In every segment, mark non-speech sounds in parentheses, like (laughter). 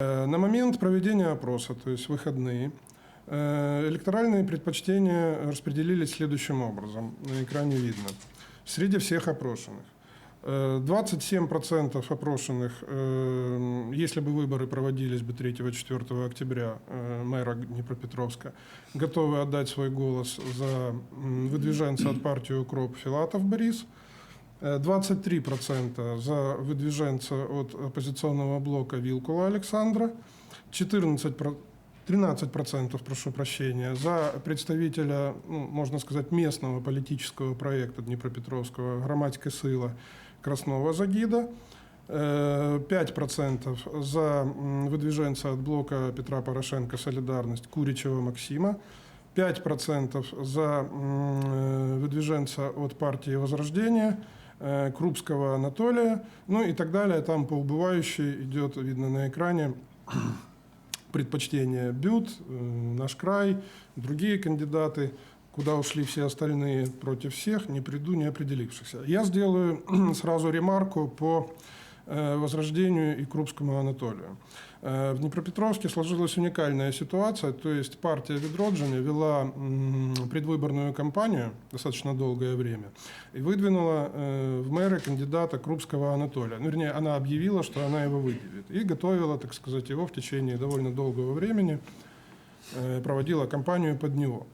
Э, На момент проведения опроса, то есть выходные, э, электоральные предпочтения распределились следующим образом. На экране видно. Среди всех опрошенных. э, 27% опрошенных, э, если бы выборы проводились бы 3-4 октября мэра Днепропетровска, готовы отдать свой голос за выдвиженца от партии «Укроп» Филатов Борис. Э, 23% за выдвиженца от оппозиционного блока Вилкула Александра, 14 про- 13%, прошу прощения, за представителя, ну, можно сказать, местного политического проекта Днепропетровского «Громадька сила» Краснова Загида, э, 5% за м, выдвиженца от блока Петра Порошенко «Солидарность» Куричева Максима, 5% за э, выдвиженца от партии «Возрождение» э, Крупского Анатолия, ну и так далее. Там по убывающей идет, видно на экране, предпочтение Бют, э, Наш край, другие кандидаты, куда ушли все остальные против всех, не приду, не определившихся. Я сделаю (clears throat) сразу ремарку по э, Возрождению и Крупскому Анатолию. Э, В Днепропетровске сложилась уникальная ситуация, то есть партия Ведроджини вела предвыборную кампанию достаточно долгое время и выдвинула э, в мэры кандидата Крупского Анатолия. Ну, вернее, она объявила, что она его выдвинет. И готовила, так сказать, его в течение довольно долгого времени, э, проводила кампанию под него.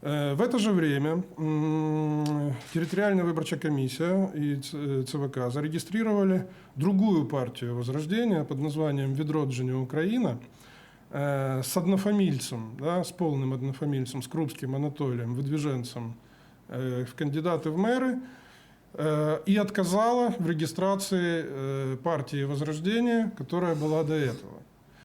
Э, В это же время территориальная выборчая комиссия и э, ЦВК зарегистрировали другую партию Возрождения под названием «Ведроджини Украина» э, с однофамильцем, да, с полным однофамильцем, с Крупским Анатолием, выдвиженцем в кандидаты в мэры, и отказала в регистрации партии Возрождения, которая была до этого.